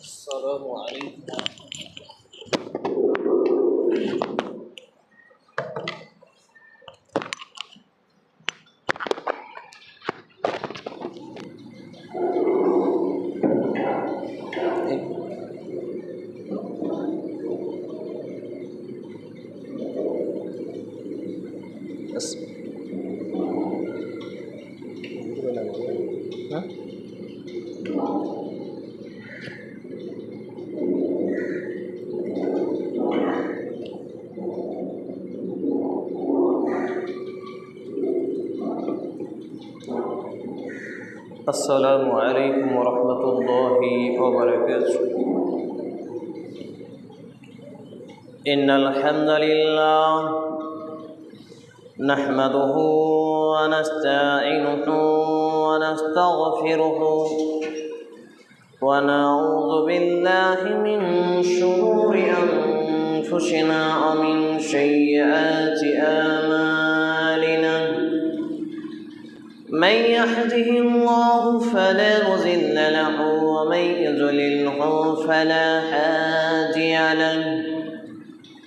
السلام عليكم بس ها السلام عليكم ورحمة الله وبركاته إن الحمد لله نحمده ونستعينه ونستغفره ونعوذ بالله من شرور أنفسنا ومن سيئات آمالنا. من يهده الله فلا مضل له ومن يضلله فلا هادي له.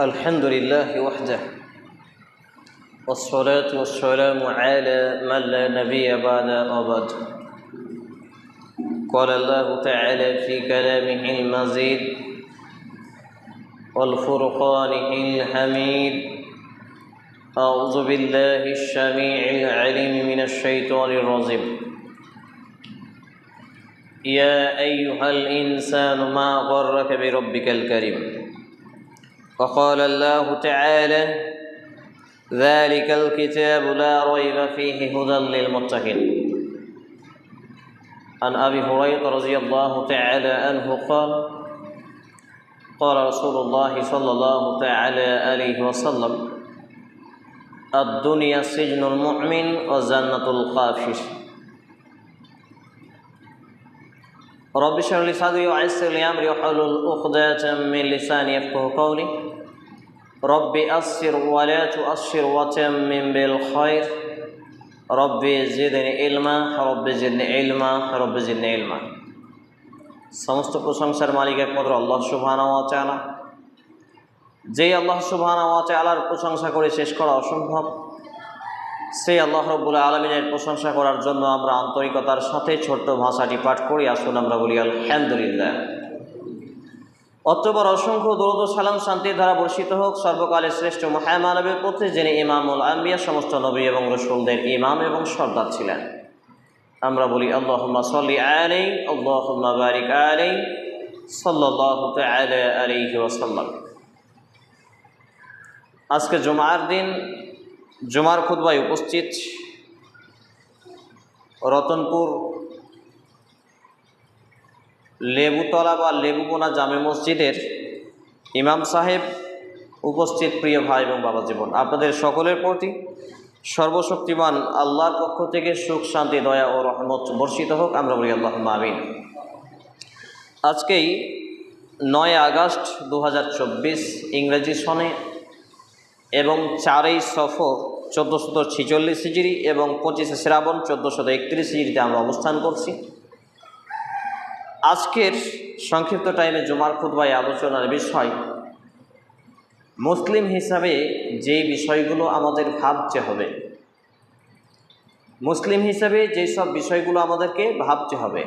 الحمد لله وحده والصلاة والسلام على من لا نبي بعد أبد. قال الله تعالى في كلامه المزيد والفرقان الحميد. أعوذ بالله السميع العليم من الشيطان الرجيم. يا أيها الإنسان ما غرك بربك الكريم. وقال الله تعالى ذلك الكتاب لا ريب فيه هدى للمتقين. عن أبي هريرة رضي الله تعالى عنه قال قال رسول الله صلى الله تعالى عليه وسلم الدنيا سجن المؤمن وجنة القافر رب اشرح لي صدري ويسر لي امري واحلل عقدة من لساني يفقه قولي رب أسر ولا تؤشر وتمم بالخير رب زدني علما رب زدني علما رب زدني علما সমস্ত প্রশংসার মালিক একমাত্র আল্লাহ সুবহানা ওয়া তাআলা যেই আল্লাহ সুবহানা ওয়া তাআলার প্রশংসা করে শেষ করা অসম্ভব সেই আল্লাহ রব্বুল আলমিনের প্রশংসা করার জন্য আমরা আন্তরিকতার সাথে ছোট্ট ভাষাটি পাঠ করি, আসুন আমরা বলি আলহামদুলিল্লাহ। অতবার অসংখ্য দৌদ সালাম শান্তির দ্বারা বর্ষিত হোক, সর্বকালের শ্রেষ্ঠ মহামানবের প্রতি যিনি ইমামুল আম্বিয়া, সমস্ত নবী এবং রসুলদের ইমাম এবং সর্দার ছিলেন। আমরা বলি, আল্লাহম্মা সল্লি আলাই আল্লাহম্মা বারিক সাল্লাহ আজকে জুমার দিন জুমার খুদ্বায় উপস্থিত রতনপুর লেবুতলা বা লেবুবোনা জামে মসজিদের ইমাম সাহেব উপস্থিত প্রিয় ভাই এবং বাবা জীবন। আপনাদের সকলের প্রতি সর্বশক্তিমান আল্লাহর পক্ষ থেকে সুখ, শান্তি, দয়া ও রহমত বর্ষিত হোক। আমরা বলি আল্লাহ আমিন। আজকেই নয় আগস্ট দু হাজার চব্বিশ ইংরেজি সনে এবং চারই সফর চোদ্দোশত ছিচল্লিশ হিজড়ি এবং পঁচিশে শ্রাবণ চোদ্দোশত একত্রিশ হিজড়িতে আমরা অবস্থান করছি। আজকের সংক্ষিপ্ত টাইমে জুমার খুদ্বায় আলোচনার বিষয়, মুসলিম হিসাবে যে বিষয়গুলো আমাদের ভাবতে হবে, মুসলিম হিসাবে যেই সব বিষয়গুলো আমাদেরকে ভাবতে হবে,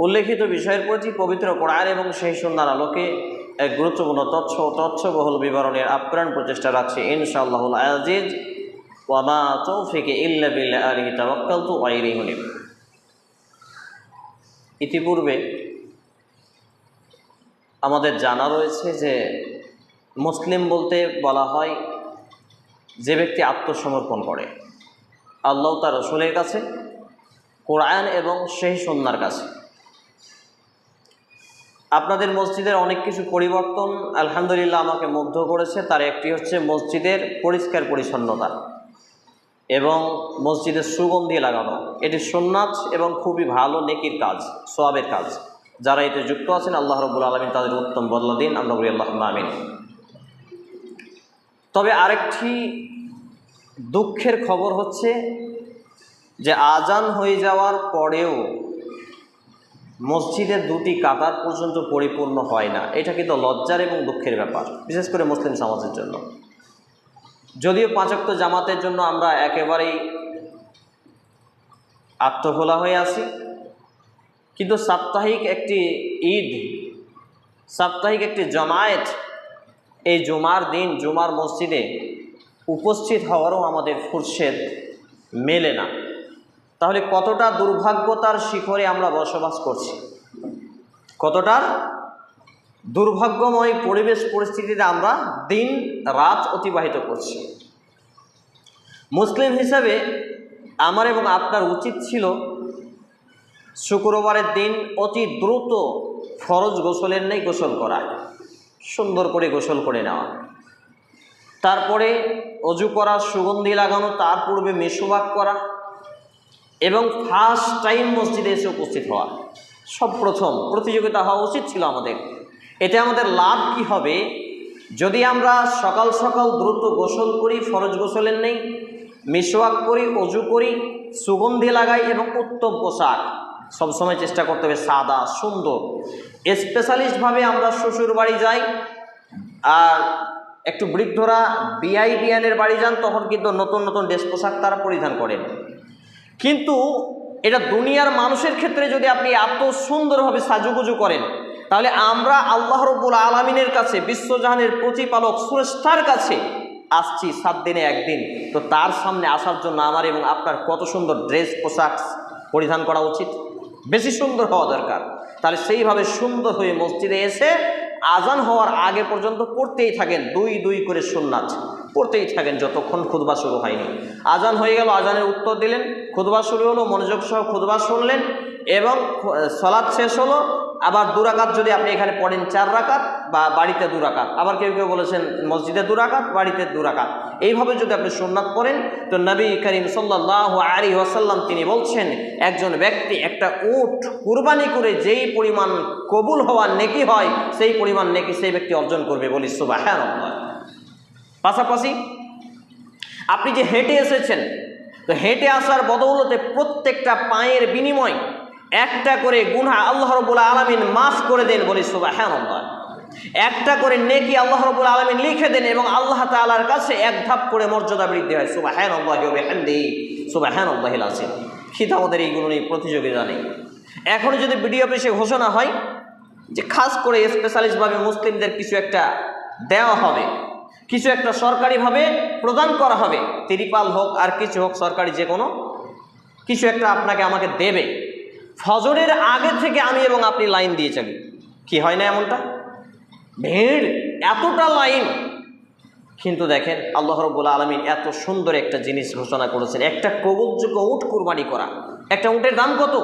উল্লেখিত বিষয়ের প্রতি পবিত্র কোরআন এবং সেই সন্ধ্যার আলোকে এক গুরুত্বপূর্ণ তথ্য ও তথ্যবহুল বিবরণের আপ্রাণ প্রচেষ্টা রাখছে ইনশাআল্লাহুল আজিজ। ওয়ামা তৌফিকে ইল্লা বিল্লাহ আলিহি ইলাইহি মুনিব ইতিপূর্বে আমাদের জানা রয়েছে যে মুসলিম বলতে বলা হয় যে ব্যক্তি আত্মসমর্পণ করে। আল্লাহ তার রসুলের কাছে, কোরআন এবং সেই সন্ন্যার কাছে। আপনাদের মসজিদের অনেক কিছু পরিবর্তন আলহামদুলিল্লাহ আমাকে মুগ্ধ করেছে। তার একটি হচ্ছে মসজিদের পরিষ্কার পরিচ্ছন্নতা এবং মসজিদের সুগন্ধি লাগানো। এটি সোননাথ এবং খুবই ভালো, নেকির কাজ, সোয়াবের কাজ। যারা এতে যুক্ত আছেন, আল্লাহ রবুল আলমিন তাদের উত্তম বদলা দিন। আমরা বলি আল্লাহ আমিন। তবে আরেকটি দুঃখের খবর হচ্ছে যে আজান হয়ে যাওয়ার পরেও মসজিদের দুটি কাতার পর্যন্ত পরিপূর্ণ হয় না। এটা কিন্তু লজ্জার এবং দুঃখের ব্যাপার, বিশেষ করে মুসলিম সমাজের জন্য। যদিও পাঁচক্ত জামাতের জন্য আমরা একেবারেই আত্মভোলা হয়ে আছি, কিন্তু সাপ্তাহিক একটি ঈদ, সাপ্তাহিক একটি জমায়েত এই জুমার দিন, জুমার মসজিদে উপস্থিত হওয়ারও আমাদের ফুরসেদ মেলে না। তাহলে কতটা দুর্ভাগ্যতার শিখরে আমরা বসবাস করছি? কতটা দুর্ভাগ্যময় পরিবেশ পরিস্থিতিতে আমরা দিন রাত অতিবাহিত করছি। মুসলিম হিসাবে আমার এবং আপনার উচিত ছিল শুক্রবারের দিন অতি দ্রুত ফরজ গোসলের নেই গোসল করা, সুন্দর করে গোসল করে নেওয়া। তারপরে অজু করা, সুগন্ধি লাগানো, তার পূর্বে মেসোবাক করা এবং ফার্স্ট টাইম মসজিদে এসে উপস্থিত হওয়া। সব প্রথম প্রতিযোগিতা হওয়া উচিত ছিল আমাদের। এতে আমাদের লাভ কি হবে? যদি আমরা সকাল সকাল দ্রুত গোসল করি, ফরজ গোসলের নেই, মিসওয়াক করি, অজু করি, সুগন্ধি লাগাই এবং উত্তম পোশাক সবসময় চেষ্টা করতে হবে সাদা, সুন্দর। স্পেশালিস্টভাবে আমরা শ্বশুর বাড়ি যাই, আর একটু বৃদ্ধরা বিআই বিয়ানের বাড়ি যান, তখন কিন্তু নতুন নতুন ড্রেস পোশাক তারা পরিধান করেন। কিন্তু এটা দুনিয়ার মানুষের ক্ষেত্রে যদি আপনি এত সুন্দরভাবে সাজুগুজু করেন, তাহলে আমরা আল্লাহ রব্বুল আলমিনের কাছে, বিশ্বজাহানের প্রতিপালক সুরেষ্ঠার কাছে আসছি সাত দিনে একদিন। তো তার সামনে আসার জন্য আমার এবং আপনার কত সুন্দর ড্রেস, পোশাক পরিধান করা উচিত। বেশি সুন্দর হওয়া দরকার। তাহলে সেইভাবে সুন্দর হয়ে মসজিদে এসে আজান হওয়ার আগে পর্যন্ত পড়তেই থাকেন, দুই দুই করে সুন্নাত। পড়তেই থাকেন যতক্ষণ খুদবা শুরু হয়নি। আজান হয়ে গেল, আজানের উত্তর দিলেন খুদবা শুরু হলো, মনোযোগ সহ খুদবা শুনলেন এবং সলাদ শেষ হলো আবার দুরাকাত যদি আপনি এখানে পড়েন চার রাকাত বা বাড়িতে দুরাকাত আবার কেউ কেউ বলেছেন মসজিদে দুরাকাত বাড়িতে দুরাকাত এইভাবে যদি আপনি সুন্নাত পড়েন, তো নবী করিম সাল্লাহ আলী ওয়াসাল্লাম তিনি বলছেন, একজন ব্যক্তি একটা উঠ কুরবানি করে যেই পরিমাণ কবুল হওয়ার নেকি হয়, সেই পরিমাণ নেকি সেই ব্যক্তি অর্জন করবে বলি সুবাহ পাশাপাশি আপনি যে হেঁটে এসেছেন, তো হেঁটে আসার বদৌলতে প্রত্যেকটা পায়ের বিনিময় একটা করে গুনা আল্লাহ রবুল্লা আলমিন মাফ করে দেন বলি সুবাহ হ্যাঁ একটা করে নেকি আল্লাহ রবুল আলমিন লিখে দেন এবং আল্লাহ তালার কাছে এক ধাপ করে মর্যাদা বৃদ্ধি হয়। সুবাহ হ্যান আল্লাহি সুবাহ হ্যান আল্লাহিল আছে খিত আমাদের এইগুলো নিয়ে প্রতিযোগিতা নেই। এখন যদি বিডিও অফিসে ঘোষণা হয় যে খাস করে স্পেশালিস্টভাবে মুসলিমদের কিছু একটা দেওয়া হবে, কিছু একটা সরকারিভাবে প্রদান করা হবে, তিরিপাল হোক আর কিছু হোক সরকারি যে কোনো কিছু একটা আপনাকে আমাকে দেবে। ফজরের আগে থেকে আমি এবং আপনি লাইন দিয়ে চলি কি হয় না এমনটা? ভিড়, এতটা লাইন। কিন্তু দেখেন, আল্লাহ রব্বুল আলমিন এত সুন্দর একটা জিনিস ঘোষণা করেছেন। একটা কবুলযোগ্য উঠ কুরবানি করা। একটা উটের দাম কত?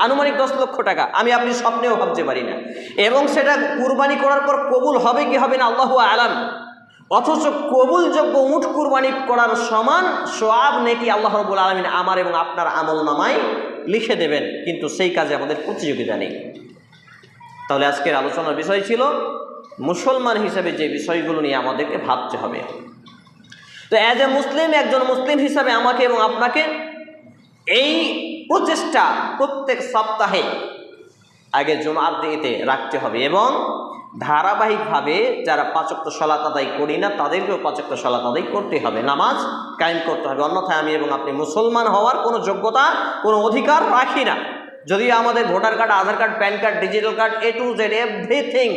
আনুমানিক দশ লক্ষ টাকা। আমি আপনি স্বপ্নেও ভাবতে পারি না। এবং সেটা কুরবানি করার পর কবুল হবে কি হবে না, আল্লাহ আলাম। অথচ কবুলযোগ্য উঠ কুরবানি করার সমান সোয়াব নেকি আল্লাহ রবুল আলমিন আমার এবং আপনার আমল নামায় লিখে দেবেন। কিন্তু সেই কাজে আমাদের প্রতিযোগিতা নেই। তাহলে আজকের আলোচনার বিষয় ছিল মুসলমান হিসাবে যে বিষয়গুলো নিয়ে আমাদেরকে ভাবতে হবে। তো অ্যাজ এ মুসলিম, একজন মুসলিম হিসাবে আমাকে এবং আপনাকে এই প্রচেষ্টা প্রত্যেক সপ্তাহে আগে জমার দিতে রাখতে হবে এবং ধারাবাহিকভাবে যারা পাচক্ত সলাত আদায় করি না, তাদেরকেও পাচক্ত সলাত আদায় করতে হবে। নামাজ কায়েম করতে হবে। অন্যথায় আমি এবং আপনি মুসলমান হওয়ার কোনো যোগ্যতা, কোনো অধিকার রাখি না। যদিও আমাদের voter card, Aadhaar card, PAN card, digital card A to Z everything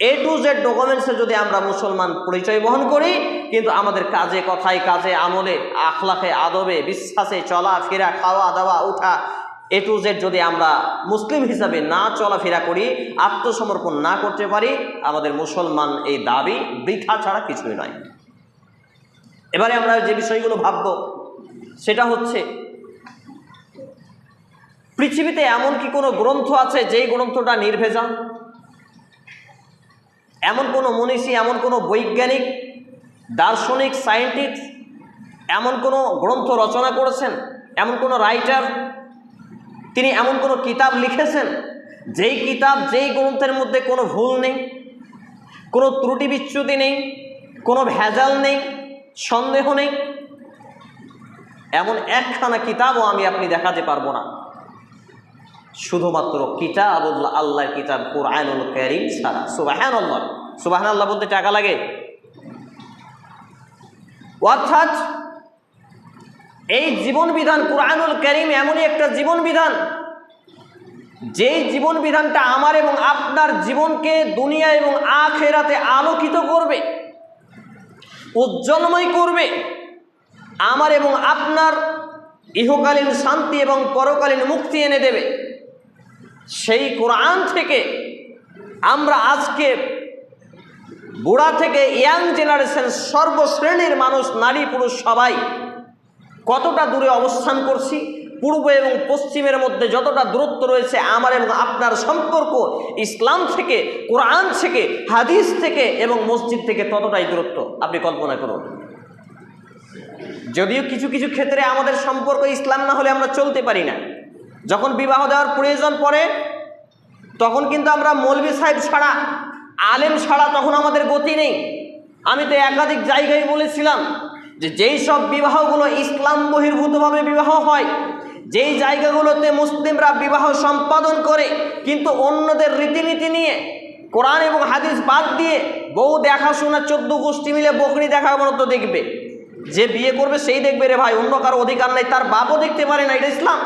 A to Z ডকুমেন্টসে যদি আমরা মুসলমান পরিচয় বহন করি, কিন্তু আমাদের কাজে, কথায়, কাজে, আমলে আখলাখে আদবে, বিশ্বাসে চলা ফেরা খাওয়া দাওয়া উঠা এ টু জেড যদি আমরা মুসলিম হিসাবে না চলাফেরা করি, আত্মসমর্পণ না করতে পারি, আমাদের মুসলমান এই দাবি বৃথা ছাড়া কিছুই নয়। এবারে আমরা যে বিষয়গুলো ভাবব, সেটা হচ্ছে, পৃথিবীতে এমন কি কোনো গ্রন্থ আছে যেই গ্রন্থটা নির্ভেজাল? এমন কোনো মনীষী, এমন কোনো বৈজ্ঞানিক, দার্শনিক সায়েন্টিস্ট এমন কোনো গ্রন্থ রচনা করেছেন, এমন কোনো রাইটার তিনি এমন কোনো কিতাব লিখেছেন? যেই কিতাব, যেই গ্রন্থের মধ্যে কোনো ভুল নেই, কোনো ত্রুটি বিচ্যুতি নেই, কোনো ভেজাল নেই, সন্দেহ নেই, এমন একখানা কিতাবও আমি আপনি দেখাতে পারব না। শুধুমাত্র কিতাব আল্লাহর কিতাব কোরআনুল করিম ছাড়া। সুবাহান আল্লাহ সুবাহান আল্লাহ বলতে টাকা লাগে? অর্থাৎ এই জীবন বিধান কোরআনুল করিম এমনই একটা জীবন বিধান যেই জীবন বিধানটা আমার এবং আপনার জীবনকে দুনিয়া এবং আখেরাতে আলোকিত করবে, উজ্জ্বলময় করবে, আমার এবং আপনার ইহকালীন শান্তি এবং পরকালীন মুক্তি এনে দেবে। সেই কোরআন থেকে আমরা আজকে বুড়া থেকে ইয়াং জেনারেশন সর্বশ্রেণীর মানুষ, নারী, পুরুষ সবাই কতটা দূরে অবস্থান করছি? পূর্ব এবং পশ্চিমের মধ্যে যতটা দূরত্ব রয়েছে, আমার এবং আপনার সম্পর্ক, ইসলাম থেকে, কোরআন থেকে, হাদিস থেকে এবং মসজিদ থেকে ততটাই দূরত্ব। আপনি কল্পনা করুন। যদিও কিছু কিছু ক্ষেত্রে আমাদের সম্পর্ক ইসলাম না হলে আমরা চলতে পারি না। যখন বিবাহ দেওয়ার প্রয়োজন পড়ে, তখন কিন্তু আমরা মৌলবী সাহেব ছাড়া, আলেম ছাড়া তখন আমাদের গতি নেই। আমি তো একাধিক জায়গায় বলেছিলাম যে যেই সব বিবাহগুলো ইসলাম বহির্ভূতভাবে বিবাহ হয়, যেই জায়গাগুলোতে মুসলিমরা বিবাহ সম্পাদন করে, কিন্তু অন্যদের রীতিনীতি নিয়ে, কোরআন এবং হাদিস বাদ দিয়ে বউ দেখাশোনা চোদ্দ গোষ্ঠী মিলে বকরি দেখা মতো দেখবে। যে বিয়ে করবে সেই দেখবে রে ভাই, অন্য কারও অধিকার নাই, তার বাপও দেখতে পারে না, এটা ইসলাম।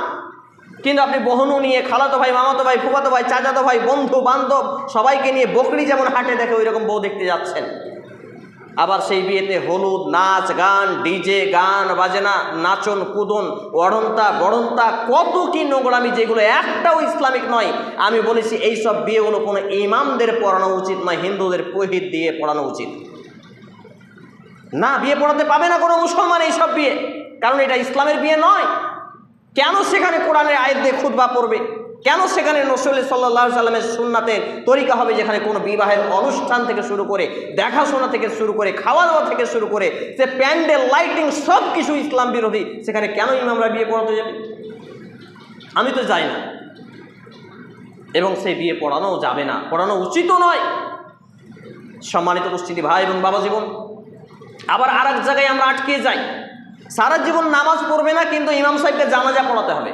কিন্তু আপনি বহনু নিয়ে, খালাতো ভাই, মামাতো ভাই, ফুফাতো ভাই, চাচাতো ভাই বন্ধু বান্ধব সবাইকে নিয়ে বকরি যেমন হাটে দেখে ওই রকম বউ দেখতে যাচ্ছেন। আবার সেই বিয়েতে হলুদ, নাচ, গান, ডিজে, গান, বাজনা, নাচন, কুদন, অড়ন্তা, বড়ন্তা, কত কি নোংরামি যেগুলো একটাও ইসলামিক নয়। আমি বলেছি এই সব বিয়েগুলো কোনো ইমামদের পড়ানো উচিত নয়, হিন্দুদের পুরোহিত দিয়ে পড়ানো উচিত। না, বিয়ে পড়াতে পাবে না কোনো মুসলমান এইসব বিয়ে, কারণ এটা ইসলামের বিয়ে নয়। কেন সেখানে কোরআনের আয়ের দিয়ে খুদবা পড়বে? কেন সেখানে নসরুল সাল্লাহ সাল্লামের সুন্নাতের তরিকা হবে যেখানে কোনো বিবাহের অনুষ্ঠান থেকে শুরু করে, দেখাশোনা থেকে শুরু করে খাওয়া দাওয়া থেকে শুরু করে সে প্যান্ডেল, লাইটিং সব কিছু ইসলাম বিরোধী, সেখানে কেন ইমামরা বিয়ে পড়াতে যাবে? আমি তো যাই না। এবং সেই বিয়ে পড়ানো যাবে না। পড়ানো উচিতও নয়। সম্মানিত উপস্থিতি ভাই এবং বাবা জীবন। আবার আর এক জায়গায় আমরা আটকে যাই। সারা জীবন নামাজ পড়বে না, কিন্তু ইমাম সাহেবকে জানাজা পড়াতে হবে।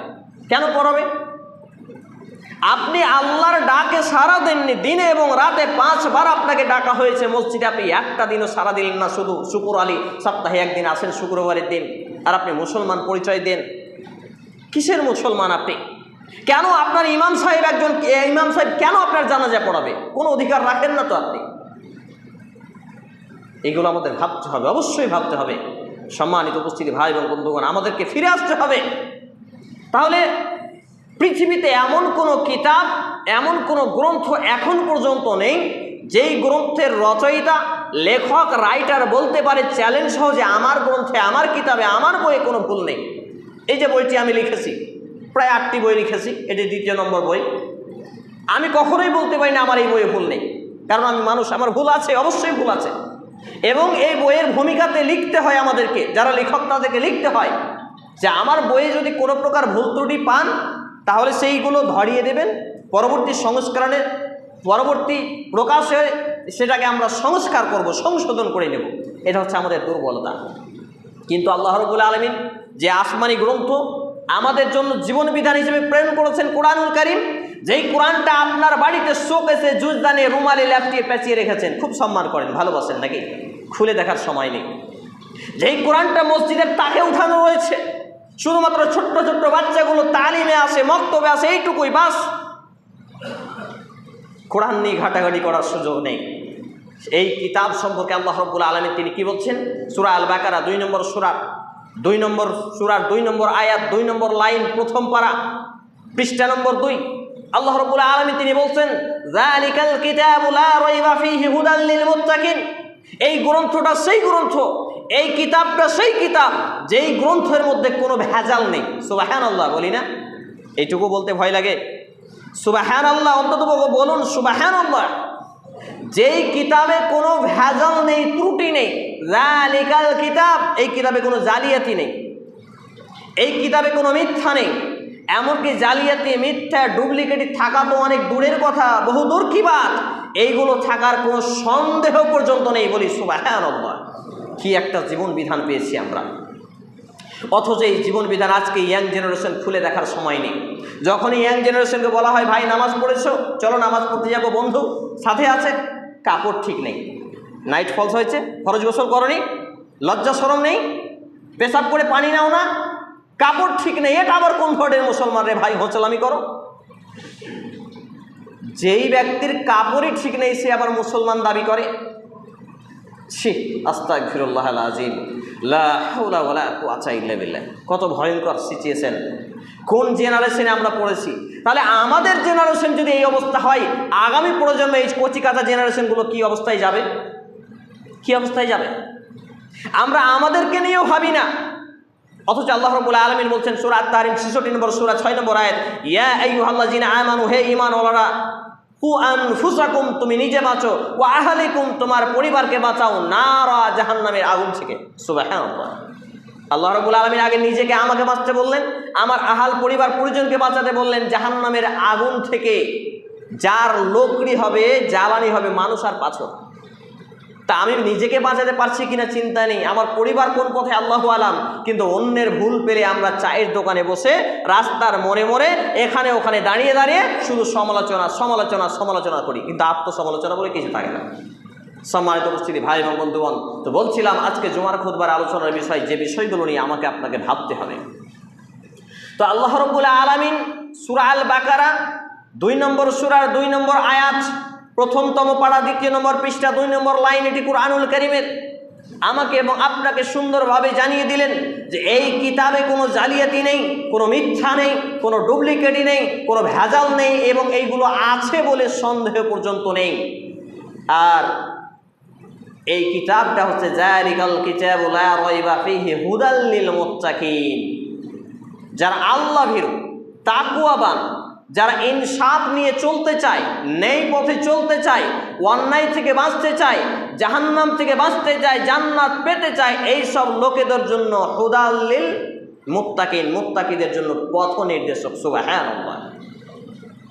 কেন পড়াবে? আপনি আল্লাহর ডাকে সারা দেননি, দিনে এবং রাতে পাঁচবার আপনাকে ডাকা হয়েছে মসজিদে। আপনি একটা দিনও সারা দিলেন না, শুধু শুকুর আলী সপ্তাহে একদিন আসেন, শুক্রবারের দিন। আর আপনি মুসলমান, পরিচয় দেন। কিসের মুসলমান আপনি? কেন আপনার ইমাম সাহেব একজন ইমাম সাহেব কেন আপনার জানাজা পড়াবে? কোনো অধিকার রাখেন না তো আপনি। এগুলো আমাদের ভাবতে হবে, অবশ্যই ভাবতে হবে। সম্মানিত উপস্থিতি ভাই এবং বন্ধুগণ, আমাদেরকে ফিরে আসতে হবে। তাহলে পৃথিবীতে এমন কোনো কিতাব, এমন কোনো গ্রন্থ এখন পর্যন্ত নেই, যেই গ্রন্থের রচয়িতা, লেখক রাইটার বলতে পারে চ্যালেঞ্জ সহ যে আমার গ্রন্থে, আমার কিতাবে, আমার বইয়ে কোনো ভুল নেই। এই যে বইটি আমি লিখেছি, প্রায় আটটি বই লিখেছি, এটি দ্বিতীয় নম্বর বই। আমি কখনোই বলতে পারি না আমার এই বইয়ে ভুল নেই, কারণ আমি মানুষ, আমার ভুল আছে, অবশ্যই ভুল আছে। এবং এই বইয়ের ভূমিকাতে লিখতে হয় আমাদেরকে, যারা লেখক তাদেরকে লিখতে হয়, যে আমার বইয়ে যদি কোনো প্রকার ভুল ত্রুটি পান তাহলে সেইগুলো ধরিয়ে দেবেন। পরবর্তী সংস্করণে, পরবর্তী প্রকাশে সেটাকে আমরা সংস্কার করব, সংশোধন করে নেব। এটা হচ্ছে আমাদের দুর্বলতা। কিন্তু আল্লাহ রবুল আলমিন যে আসমানি গ্রন্থ আমাদের জন্য জীবন বিধান হিসেবে প্রেরণ করেছেন কোরআনুল করিম, যেই কোরআনটা আপনার বাড়িতে শোকেসে, জুজদানে, রুমালে ল্যাপটিয়ে পেঁচিয়ে রেখেছেন, খুব সম্মান করেন। ভালোবাসেন নাকি? খুলে দেখার সময় নেই। যেই কোরআনটা মসজিদের তাকে উঠানো রয়েছে শুধুমাত্র ছোট্ট ছোট্ট বাচ্চাগুলো তালিমে আসে, মক্তবে আসে, এইটুকুই, বাস। কোরআন নিয়ে ঘাটাঘাটি করার সুযোগ নেই। এই কিতাব সম্পর্কে আল্লাহ রব্বুল আলমী তিনি কি বলছেন? সুরা আল বাকারা দুই নম্বর সুরার দুই নম্বর সুরার দুই নম্বর আয়াত, দুই নম্বর লাইন, প্রথম পারা, পৃষ্ঠা নম্বর দুই। আল্লাহ রব্বুল আলমী তিনি বলছেন এই গ্রন্থটা সেই গ্রন্থ এই কিতাবটা সেই কিতাব, যেই গ্রন্থের মধ্যে কোনো ভেজাল নেই। সুবাহান আল্লাহ বলি না? এইটুকু বলতে ভয় লাগে? সুবাহান আল্লাহ অন্তত বলুন সুবাহান আল্লাহ যেই কিতাবে কোনো ভেজাল নেই, ত্রুটি নেই জালিকাল কিতাব, এই কিতাবে কোনো জালিয়াতি নেই। এই কিতাবে কোনো মিথ্যা নেই। এমনকি জালিয়াতি, মিথ্যা, ডুপ্লিকেটি থাকা তো অনেক দূরের কথা বহু দূর কি বাত? এইগুলো থাকার কোনো সন্দেহ পর্যন্ত নেই বলি সুবাহান আল্লাহ কি একটা জীবন বিধান পেয়েছি আমরা? অথচ এই জীবন বিধান আজকে ইয়াং জেনারেশন খুলে দেখার সময় নেই। যখনই ইয়াং জেনারেশনকে বলা হয়, ভাই, নামাজ পড়েছো? চলো নামাজ পড়তে যাব, বন্ধু, সাথে আছে? কাপড় ঠিক নেই। নাইট ফলস হয়েছে, ফরজ গোসল করনি, লজ্জা সরম নেই, পেশাব করে পানি নাও না, কাপড় ঠিক নেই, এটা আবার কোন ধরনের মুসলমান রে ভাই, হোঁচলামি করো? যেই ব্যক্তির কাপড়ই ঠিক নেই, সে আবার মুসলমান দাবি করে। ছি আস্তাক ফিরুল্লাহ আজিম কত ভয়ঙ্কর সিচুয়েশন কোন জেনারেশনে আমরা পড়েছি? তাহলে আমাদের জেনারেশন যদি এই অবস্থা হয়, আগামী প্রজন্মে এই কচিকাতা জেনারেশনগুলো কি অবস্থায় যাবে? কি অবস্থায় যাবে? আমরা আমাদেরকে নিয়েও ভাবি না। অথচ আল্লাহ রবুল আলমিন বলছেন সুরাত তারিম ছেষট্টি নম্বর, সুরা ছয় নম্বর আয়াত, ইয়া জিনা আমানু, হে ইমান হু আনফুসাকুম, তুমি নিজে বাঁচো। ও আহালিকুম, তোমার পরিবারকে বাঁচাও। নারা জাহান্নামের আগুন থেকে। সুবাহ আল্লাহ রবুল আলমীর আগে নিজেকে আমাকে বাঁচতে বললেন, আমার আহাল পরিবার পরিজনকে বাঁচাতে বললেন, জাহান্নামের আগুন থেকে। যার লোকরি হবে, জ্বালানি হবে, মানুষ আর পাথর। তা আমি নিজেকে বাঁচাতে পারছি কিনা চিন্তা নেই। আমার পরিবার কোন পথে? আল্লাহ আলাম। কিন্তু অন্যের ভুল পেলে আমরা চায়ের দোকানে বসে রাস্তার মোড়ে মোড়ে এখানে ওখানে দাঁড়িয়ে দাঁড়িয়ে শুধু সমালোচনা সমালোচনা সমালোচনা করি। কিন্তু আত্মসমালোচনা বলে কিছু থাকে না। সম্মানিত উপস্থিতি, ভাই এবং বন্ধুগণ, তো বলছিলাম আজকে জুমার খুদবার আলোচনার বিষয়, যে বিষয়গুলো নিয়ে আমাকে আপনাকে ভাবতে হবে। তো আল্লাহ রব্বুল্লাহ আলামিন সুরা আল বাকারা দুই নম্বর সুরার দুই নম্বর আয়াত প্রথমতম পাড়া দ্বিতীয় নম্বর পৃষ্ঠা, দুই নম্বর লাইন এটি কুরআনুল করিমের। আমাকে এবং আপনাকে সুন্দরভাবে জানিয়ে দিলেন যে এই কিতাবে কোনো জালিয়াতি নেই, কোনো মিথ্যা নেই, কোনো ডুপ্লিকেটই নেই, কোনো ভেজাল নেই এবং এইগুলো আছে বলে সন্দেহ পর্যন্ত নেই। আর এই কিতাবটা হচ্ছে জারিকাল কিতাবুল হুদাল্লিল মুত্তাকিন যারা আল্লাহ ভীরু, তাকুয়াবান যারা ইনসাফ নিয়ে চলতে চায় নেই পথে চলতে চায়, অন্যায় থেকে বাঁচতে চায়, জাহান্নাম থেকে বাঁচতে চায়, জান্নাত পেতে চায় এই সব লোকেদের জন্য হুদাল্লিল মুত্তাকিন, মুত্তাকিদের জন্য পথ নির্দেশক সুবাহ হ্যাঁ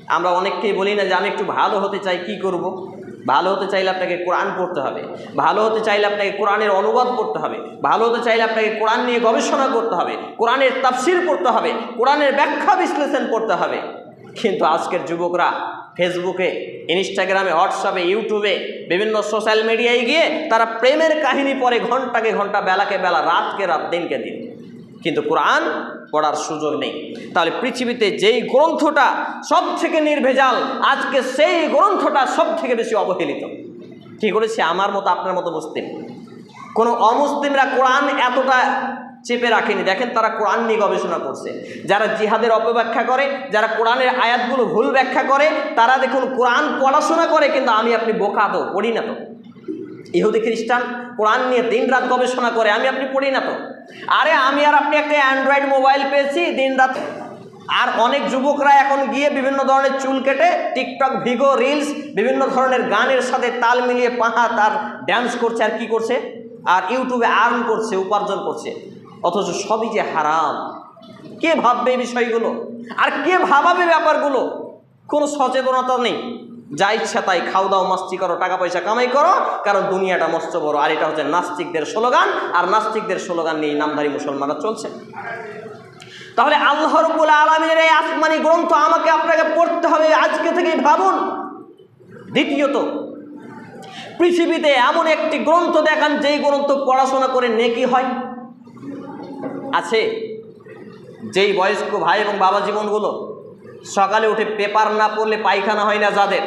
আমরা অনেককেই বলি না যে আমি একটু ভালো হতে চাই, কি করব। ভালো হতে চাইলে আপনাকে কোরআন পড়তে হবে। ভালো হতে চাইলে আপনাকে কোরআনের অনুবাদ করতে হবে। ভালো হতে চাইলে আপনাকে কোরআন নিয়ে গবেষণা করতে হবে। কোরআনের তাফসির পড়তে হবে। কোরআনের ব্যাখ্যা বিশ্লেষণ করতে হবে। কিন্তু আজকের যুবকরা ফেসবুকে ইনস্টাগ্রামে হোয়াটসঅ্যাপে ইউটিউবে বিভিন্ন সোশ্যাল মিডিয়ায় গিয়ে তারা প্রেমের কাহিনী পরে ঘন্টাকে ঘণ্টা, বেলাকে বেলা, রাতকে রাত, দিনকে দিন। কিন্তু কোরআন পড়ার সুযোগ নেই। তাহলে পৃথিবীতে যেই গ্রন্থটা সব থেকে নির্ভেজাল, আজকে সেই গ্রন্থটা সব থেকে বেশি অবহেলিত। কী করেছে? আমার মতো, আপনার মতো মুসলিম। কোনো অমুসলিমরা কোরআন এতটা চেপে রাখেনি। দেখেন তারা কোরআন নিয়ে গবেষণা করছে। যারা জিহাদের অপব্যাখ্যা করে, যারা কোরআনের আয়াতগুলো ভুল ব্যাখ্যা করে, তারা দেখুন কোরআন পড়াশোনা করে, কিন্তু আমি আপনি বোকা তো, পড়ি না তো। ইহুদি খ্রিস্টান কোরআন নিয়ে দিন রাত গবেষণা করে, আমি আপনি পড়ি না তো। আরে আমি আর আপনি একটা অ্যান্ড্রয়েড মোবাইল পেয়েছি দিন রাত আর অনেক যুবকরা এখন গিয়ে বিভিন্ন ধরনের চুল কেটে, টিকটক, ভিগো, রিলস, বিভিন্ন ধরনের গানের সাথে তাল মিলিয়ে পাহা তার ড্যান্স করছে আর কি করছে? আর ইউটিউবে আর্ন করছে, উপার্জন করছে। অথচ সবই যে হারাম। কে ভাববে এই বিষয়গুলো? আর কে ভাবাবে ব্যাপারগুলো? কোনো সচেতনতা নেই। যা ইচ্ছা তাই খাও দাও, মাস্তি করো, টাকা পয়সা কামাই করো, কারণ দুনিয়াটা মস্ত বড়। আর এটা হচ্ছে নাস্তিকদের স্লোগান, আর নাস্তিকদের স্লোগান নিয়ে নামধারী মুসলমানরা চলছে। তাহলে আল্লাহ রব্বুল আলমিনের এই আসমানি গ্রন্থ আমাকে আপনাকে পড়তে হবে, আজকে থেকেই ভাবুন। দ্বিতীয়ত, পৃথিবীতে এমন একটি গ্রন্থ দেখান, যেই গ্রন্থ পড়াশোনা করে নেকি হয়। আছে। যেই বয়স্ক ভাই এবং বাবা জীবনগুলো, সকালে উঠে পেপার না পড়লে পায়খানা হয় না যাদের।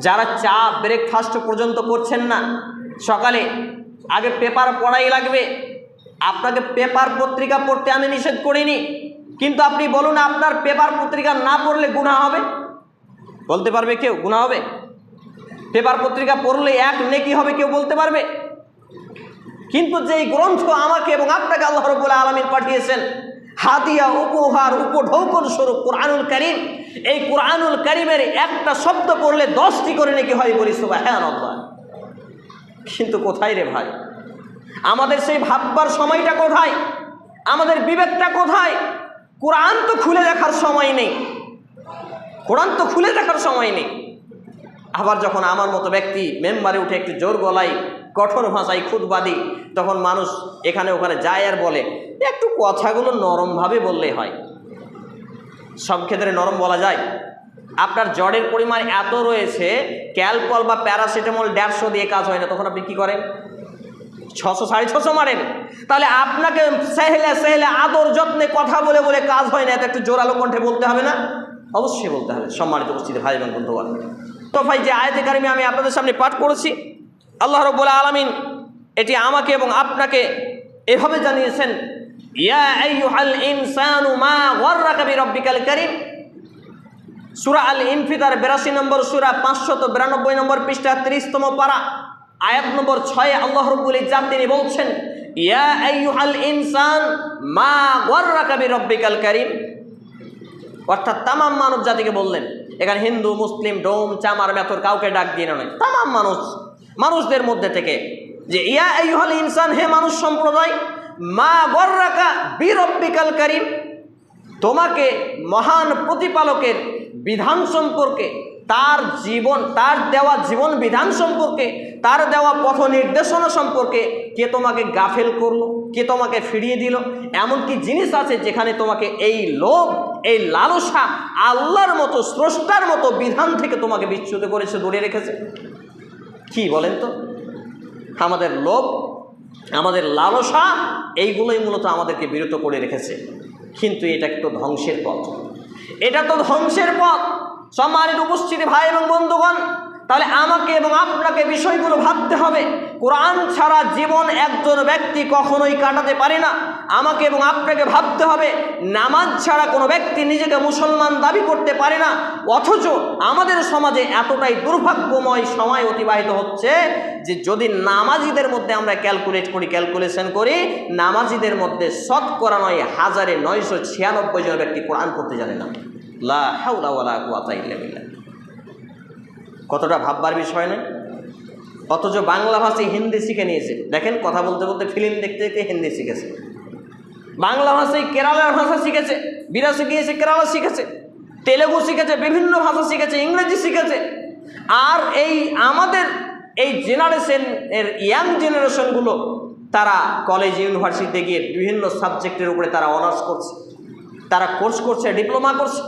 যারা চা ব্রেকফাস্ট পর্যন্ত করছেন না, সকালে আগে পেপার পড়াই লাগবে। আপনাকে পেপার পত্রিকা পড়তে আমি নিষেধ করিনি, কিন্তু আপনি বলুন আপনার পেপার পত্রিকা না পড়লে গুণা হবে? বলতে পারবে কেউ? গুণা হবে? পেপার পত্রিকা পড়লে এক নেকি হবে কেউ বলতে পারবে? কিন্তু যেই গ্রন্থ আমাকে এবং আপনাকে আল্লাহ রবুল্লা আলমিন পাঠিয়েছেন, হাদিয়া, উপহার, উপঢৌকন স্বরূপ কোরআনুল করিম, এই কোরআনুল করিমের একটা শব্দ পড়লে দশটি করে নাকি হয় বলি সুবাহ হ্যাঁ কিন্তু কোথায় রে ভাই? আমাদের সেই ভাববার সময়টা কোথায়? আমাদের বিবেকটা কোথায়? কোরআন তো খুলে দেখার সময় নেই। কোরআন তো খুলে দেখার সময় নেই। আবার যখন আমার মতো ব্যক্তি মেম্বারে উঠে একটু জোর গলায় কঠোর ভাষায় খুদবাদি তখন মানুষ এখানে ওখানে যায় আর বলে, একটু কথাগুলো নরমভাবে বললেই হয়। সব ক্ষেত্রে নরম বলা যায়। আপনার জ্বরের পরিমাণ এত রয়েছে ক্যালপল বা প্যারাসিটামল দেড়শো দিয়ে কাজ হয় না, তখন আপনি কী করেন? ছশো, সাড়ে ছশো মারেন। তাহলে আপনাকে সেহেলে সেহেলে আদর যত্নে কথা বলে বলে কাজ হয় না, এত একটু জোরালো কণ্ঠে বলতে হবে না? অবশ্যই বলতে হবে। সম্মানিত উপস্থিতি ভাই এবং তো ভাই যে আয়তে কারিমি আমি আপনাদের সামনে পাঠ করেছি আল্লাহ রব্বুল আলমিন এটি আমাকে এবং আপনাকে এভাবে জানিয়েছেন সূরা আল ইনফিতার 82 নম্বর সূরা 592 নম্বর পৃষ্ঠা 30 তম পারা নম্বর 6 আল্লাহ রাব্বুল ইজ্জাত তিনি মা অর্থাৎ তামাম মানব জাতিকে বললেন, এখানে হিন্দু, মুসলিম, ডোম, চামার মেথর কাউকে ডাক দিয়ে নয়, তামাম মানুষ মানুষদের মধ্যে থেকে যে, ইয়া আইয়ুহাল ইনসান, হে মানুষ সম্প্রদায়, মা গররাকা বিরব্বিকাল কারীম, তোমাকে মহান প্রতিপালকের বিধান সম্পর্কে, তার জীবন, তার দেওয়া জীবন বিধান সম্পর্কে, তার দেওয়া পথ নির্দেশনা সম্পর্কে কে তোমাকে গাফেল করল, কে তোমাকে ফিরিয়ে দিল? এমন কি জিনিস আছে যেখানে তোমাকে এই লোভ, এই লালসা, আল্লাহর মতো স্রষ্টার মতো বিধান থেকে তোমাকে বিচ্যুত করেছে দূরে রেখেছে। কি বলেন তো? আমাদের লোভ, আমাদের লালসা, এইগুলোই মূলত আমাদেরকে বিরত করে রেখেছে। কিন্তু এটা একটু ধ্বংসের পথ। এটা তো ধ্বংসের পথ। সম্মানের উপস্থিতি ভাই এবং বন্ধুগণ তাহলে আমাকে এবং আপনাকে বিষয়গুলো ভাবতে হবে। কোরআন ছাড়া জীবন একজন ব্যক্তি কখনোই কাটাতে পারে না। আমাকে এবং আপনাকে ভাবতে হবে, নামাজ ছাড়া কোনো ব্যক্তি নিজেকে মুসলমান দাবি করতে পারে না। অথচ আমাদের সমাজে এতটাই দুর্ভাগ্যময় সময় অতিবাহিত হচ্ছে যে যদি নামাজিদের মধ্যে আমরা ক্যালকুলেট করি, ক্যালকুলেশন করি, নামাজিদের মধ্যে শতকরা নয় হাজারে নয়শো ছিয়ানব্বই জন ব্যক্তি কোরআন করতে জানে না। লা হাওলা ওয়ালা কুওয়াতা ইল্লা বিল্লাহ। কতটা ভাববার বিষয় নয়। অথচ বাংলা ভাষায় হিন্দি শিখে নিয়েছে। দেখেন, কথা বলতে বলতে ফিল্ম দেখতে দেখতে হিন্দি শিখেছে। বাংলা ভাষায় কেরালার ভাষা শিখেছে বিরাসে গিয়েছে কেরালা শিখেছে, তেলেগু শিখেছে, বিভিন্ন ভাষা শিখেছে, ইংরেজি শিখেছে। আর এই আমাদের এই জেনারেশন এর ইয়াং জেনারেশনগুলো তারা কলেজ ইউনিভার্সিটিতে গিয়ে বিভিন্ন সাবজেক্টের উপরে তারা অনার্স করছে। তারা কোর্স করছে ডিপ্লোমা করছে।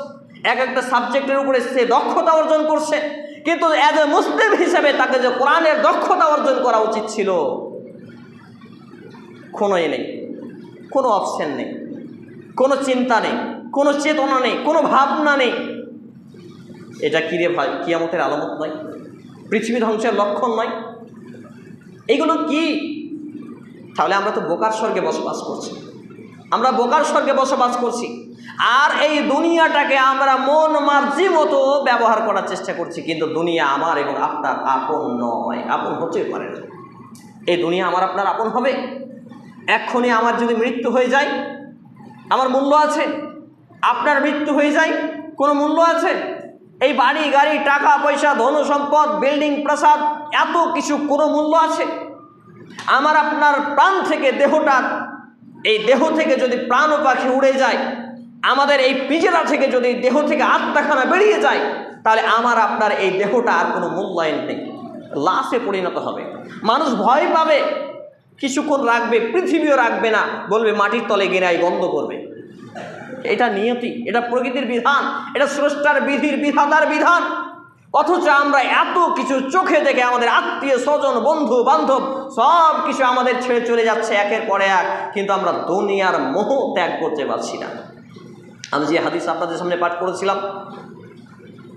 এক একটা সাবজেক্টের উপরে সে দক্ষতা অর্জন করছে। কিন্তু অ্যাজ এ মুসলিম হিসেবে তাকে যে কোরআনের দক্ষতা অর্জন করা উচিত ছিল, কোনোই নেই, কোনো অপশন নেই, কোনো চিন্তা নেই, কোনো চেতনা নেই, কোনো ভাবনা নেই। এটা কিরে ভাই, কিয়ামতের আলামত নয়, পৃথিবী ধ্বংসের লক্ষণ নয়। এগুলো কি? তাহলে আমরা তো বোকার স্বর্গে বসবাস করছি। আমরা বোকার স্বর্গে বসবাস করছি। আর এই দুনিয়াটাকে আমরা মন মার্জি মতো ব্যবহার করার চেষ্টা করছি, কিন্তু দুনিয়া আমার এবং আপনার আপন নয়। আপন হতে পারে না। এই দুনিয়া আমার, আপনার আপন হবে। এক্ষুনি আমার যদি মৃত্যু হয়ে যায়, আমার মূল্য আছে। আপনার মৃত্যু হয়ে যায়, কোনো মূল্য আছে? এই বাড়ি, গাড়ি, টাকা, পয়সা, ধন সম্পদ, বিল্ডিং, প্রাসাদ, এত কিছু কোনো মূল্য আছে? আমার, আপনার প্রাণ থেকে দেহটা, এই দেহ থেকে যদি প্রাণ পাখি উড়ে যায় আমাদের এই পিজেরা থেকে যদি দেহ থেকে আত্মাখানা বেরিয়ে যায়, তাহলে আমার, আপনার এই দেহটা আর কোনো মূল্যায়ন নেই। লাশে পরিণত হবে। মানুষ ভয় পাবে, কিছুক্ষণ রাখবে, পৃথিবীও রাখবে না, বলবে মাটির তলে গেরাই বন্ধ করবে। এটা নিয়তি, এটা প্রকৃতির বিধান, এটা স্রষ্টার বিধির বিধাতার বিধান। অথচ আমরা এত কিছু চোখে দেখে আমাদের আত্মীয় স্বজন, বন্ধু, বান্ধব, সব কিছু আমাদের ছেড়ে চলে যাচ্ছে একের পরে এক, কিন্তু আমরা দুনিয়ার মোহ ত্যাগ করতে পারছি না। আমি যে হাদিস আপনাদের সামনে পাঠ করেছিলাম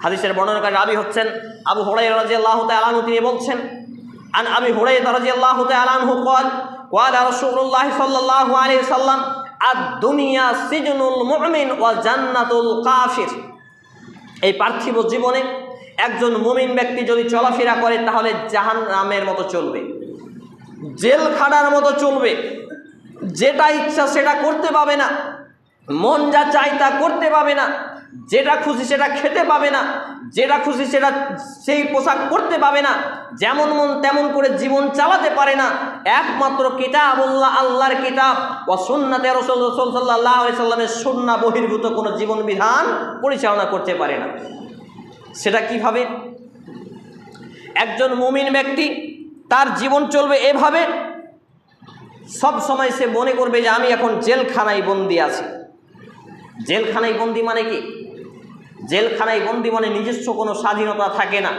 হাদিসের বর্ণনাকারী আবি হচ্ছেন আবু হরাই রাজি আল্লাহ তালু তিনি বলছেন আন আবি হরাই রাজি আল্লাহ তালু কল قال رسول الله صلى الله عليه وسلم الدنيا سجن المؤمن وجنة الكافر এই পার্থিব জীবনে একজন মুমিন ব্যক্তি যদি চলাফেরা করে তাহলে জাহান নামের মতো চলবে জেলখানার মতো চলবে যেটা ইচ্ছা সেটা করতে পাবে না মন যা চাই তা করতে পাবে না, যেটা খুশি সেটা খেতে পাবে না, যেটা খুশি সেটা সেই পোশাক করতে পাবে না, যেমন মন তেমন করে জীবন চালাতে পারে না, একমাত্র কিতাব আল্লাহ, আল্লাহর কিতাব ও সুন্নাতে রসল রসল সাল্লাহ সাল্লামের সুন্না বহির্ভূত কোনো জীবন বিধান পরিচালনা করতে পারে না। সেটা কীভাবে? একজন মুমিন ব্যক্তি তার জীবন চলবে এভাবে, সব সময় সে মনে করবে যে আমি এখন জেলখানায় বন্দি আছি। জেলখানায় বন্দি মানে কি? জেলখানায় বন্দি মানে নিজস্ব কোনো স্বাধীনতা থাকে না।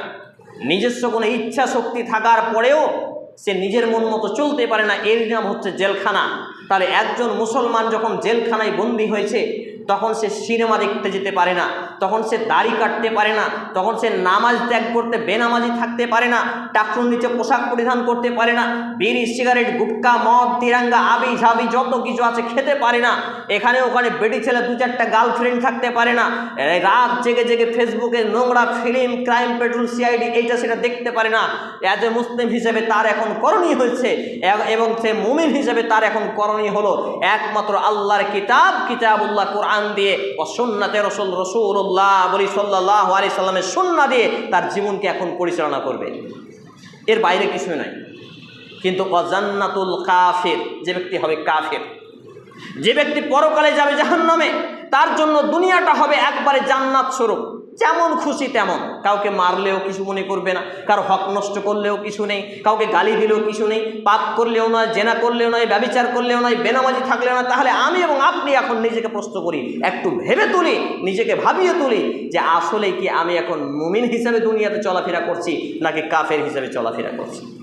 নিজস্ব কোনো ইচ্ছা শক্তি থাকার পরেও সে নিজের মন মতো চলতে পারে না। এর নাম হচ্ছে জেলখানা। তাহলে একজন মুসলমান যখন জেলখানায় বন্দি হয়েছে তখন সে সিনেমা দেখতে যেতে পারে না, তখন সে দাড়ি কাটতে পারে না, তখন সে নামাজ ত্যাগ করতে, বেনামাজি থাকতে পারে না, টাকুর নিচে পোশাক পরিধান করতে পারে না, বিড়ি, সিগারেট, গুটকা, মদ, তিরাঙ্গা আবি ঝাবি যত কিছু আছে খেতে পারে না, এখানে ওখানে বেটি ছেলে দু চারটা গার্লফ্রেন্ড থাকতে পারে না রাত জেগে জেগে ফেসবুকে নোংরা ফিল্ম ক্রাইম পেট্রোল সিআইডি এইটা সেটা দেখতে পারে না অ্যাজ এ মুসলিম হিসেবে তার এখন করণীয় হয়েছে এবং সে মুমিন হিসেবে তার এখন করণীয় হলো, একমাত্র আল্লাহর কিতাব, কিতাবুল্লাহ, কোরআন দিয়ে, ও সুন্নাতে রসুল রসুল্লাহ বলি সাল্লাহ আলি সাল্লামের সুন্না দিয়ে তার জীবনকে এখন পরিচালনা করবে। এর বাইরে কিছু নাই। কিন্তু অজান্নাতুল কাফের যে ব্যক্তি হবে কাফের। যে ব্যক্তি পরকালে যাবে জাহান্নামে, তার জন্য দুনিয়াটা হবে একবারে জান্নাত স্বরূপ। যেমন খুশি তেমন। কাউকে মারলেও কিছু মনে করবে না। কারও হক নষ্ট করলেও কিছু নেই। কাউকে গালি দিলেও কিছু নেই। পাপ করলেও নয়, জেনা করলেও নয়, ব্যবিচার করলেও নয়, বেনামাজি থাকলেও নয়। তাহলে আমি এবং আপনি এখন নিজেকে প্রশ্ন করি, একটু ভেবে তুলি, নিজেকে ভাবিয়ে তুলি যে আসলে কি আমি এখন মুমিন হিসেবে দুনিয়াতে চলাফেরা করছি, নাকি কাফের হিসেবে চলাফেরা করছি?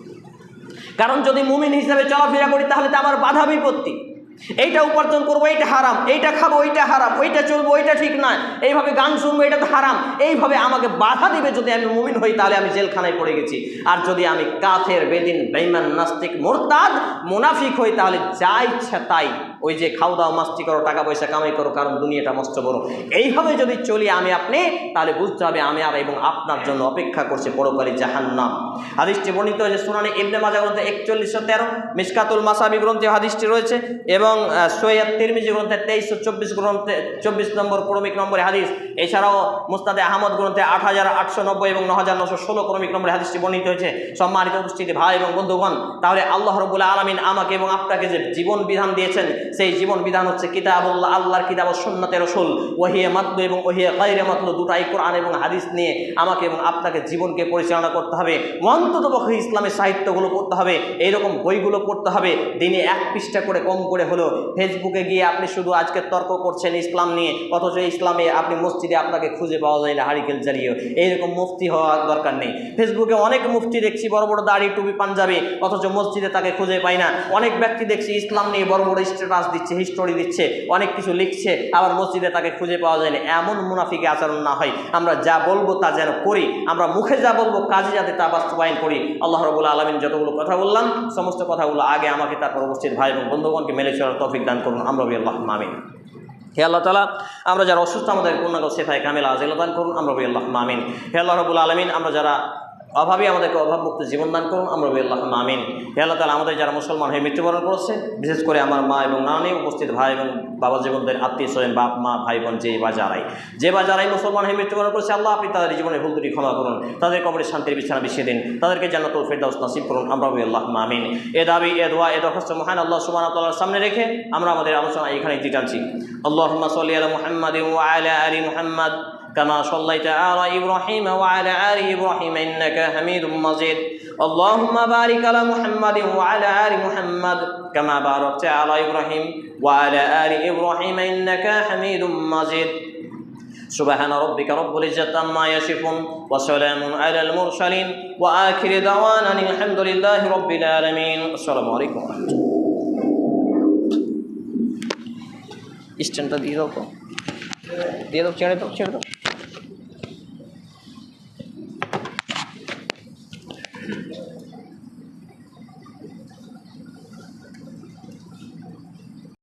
কারণ যদি মুমিন হিসাবে চলাফেরা করি, তাহলে তো আমার বাধা বিপত্তি। এইটা উপার্জন করব, এইটা হারাম, এইটা খাব ওইটা হারাম ওইটা চলবো ওইটা ঠিক নয়। এইভাবে গান শুনব এটা তো হারাম। এইভাবে আমাকে বাধা দিবে যদি আমি মুমিন হই, তাহলে আমি জেলখানায় পড়ে গেছি। আর যদি আমি কাফের, বেদিন বেইমান নাস্তিক, মোরতাদ, মুনাফিক হই, তাহলে যা ইচ্ছা তাই। ওই যে খাও দাও মাস্তি করো টাকা পয়সা কামাই করো, কারণ দুনিয়াটা মস্ত বড়। এইভাবে যদি চলি আমি আপনি, তাহলে বুঝতে হবে আমি আর এবং আপনার জন্য অপেক্ষা করছে পরকালী জাহান্নাম। হাদিসটি বর্ণিত হয়েছে সুনানি ইবনে মাজা গ্রন্থে একচল্লিশশো তেরো, মিসকাতুল মাসাবি গ্রন্থে হাদিসটি রয়েছে। এবং আহ, সৈয়দ তিরমিজি গ্রন্থে তেইশশো চব্বিশ গ্রন্থে চব্বিশ নম্বর ক্রমিক নম্বরে হাদিস। এছাড়াও মুস্তাদে আহমদ গ্রন্থে আট হাজার আটশো নব্বই এবং ন হাজার নশো ষোলো ক্রমিক নম্বরে হাদিসটি বর্ণিত হয়েছে। সম্মানিত উপস্থিতি ভাই এবং বন্ধুগণ তাহলে আল্লাহ রবুল্লা আলমিন আমাকে এবং আপনাকে যে জীবন বিধান দিয়েছেন সেই জীবন বিধান হচ্ছে কিতাবুল্লাহ আল্লাহর কিতাব ও সুন্নতে রসুল। ওহিয়ে মাতলু এবং ওহিয়ে গাইরে মাতলু দুটাই কোরআন এবং হাদিস নিয়ে আমাকে এবং আপনাকে জীবনকে পরিচালনা করতে হবে। অন্ততপক্ষে ইসলামের সাহিত্যগুলো পড়তে হবে এইরকম বইগুলো পড়তে হবে। দিনে এক পৃষ্ঠা করে কম করে হলো ফেসবুকে গিয়ে আপনি শুধু আজকে তর্ক করছেন ইসলাম নিয়ে, অথচ ইসলামে আপনি মসজিদে আপনাকে খুঁজে পাওয়া যায় না, হারিকেল জ্বালিয়ে এইরকম মুফতি হওয়ার দরকার নেই। ফেসবুকে অনেক মুফতি দেখছি, বড় বড় দাড়ি, টুপি, পাঞ্জাবি, অথচ মসজিদে তাকে খুঁজে পাই না। অনেক ব্যক্তি দেখছি ইসলাম নিয়ে বড় বড় স্ট্যাটাস দিচ্ছে হিস্টোরি দিচ্ছে, অনেক কিছু লিখছে, আবার মসজিদে তাকে খুঁজে পাওয়া যায় না। এমন মুনাফিকে আচরণ না হয়। আমরা যা বলব তা যেন করি, আমরা মুখে যা বলব, কাজে যাতে তা বাস্তবায়ন করি। আল্লাহ রবুল্লা আলমিন যতগুলো কথা বললাম, সমস্ত কথাগুলো আগে আমাকে, তারপর উপস্থিত ভাই এবং বন্ধুগণকে মেলে চলার তফিক দান করুন। আমরা আল্লাহ মামিন হে আল্লাহ তালা আমরা যারা অসুস্থ, আমাদের পূর্ণাঙ্গ সেফায় কামেলা আজেলা দান করুন। আমরা আল্লাহ মামিন হে আল্লাহ রবুল আলমিন, আমরা যারা অভাবী আমাদেরকে অভাবমুক্ত জীবন দান করুন, আমরা আল্লাহ মামিন হে আল্লাহ তালা আমাদের যারা মুসলমান হয়ে মৃত্যুবরণ করেছে, বিশেষ করে আমার মা এবং নানি, উপস্থিত ভাই এবং বাবা জীবনদের, আত্মীয় স্বয়ং বাপ, মা, ভাই বোন, যে বা যারাই। যে বা যারাই মুসলমান হয়ে মৃত্যুবরণ করেছে, আল্লাহ আপনি তাদের জীবনের ভুল দুটি ক্ষমা করুন, তাদের কবরের শান্তির বিছানা বিছিয়ে দিন, তাদেরকে জান্নাতুল ফেরদাউস নাসিব করুন, আমরা আল্লাহ মামিন এ দাবি, এ দোয়া, এ দরখাস্ত মহান আল্লাহ ওয়া তাআলার সামনে রেখে আমরা আমাদের আলোচনা এখানে দিতে টানছি। আল্লাহুম্মা সাল্লি আলী মুহাম্মাদ। كما صليت على إبراهيم وعلى آل إبراهيم إنك حميد مجيد اللهم بارك على محمد وعلى آل محمد كما باركت على إبراهيم وعلى آل إبراهيم إنك حميد مجيد سبحان ربك رب العزة عما يصفون وسلام على المرسلين وآخر دعوانا الحمد لله رب العالمين السلام عليكم ورحمة الله স্ট্যান্ডটা দিয়ে দাও তো দিয়ে দাও ছেড়ে দাও ছেড়ে দাও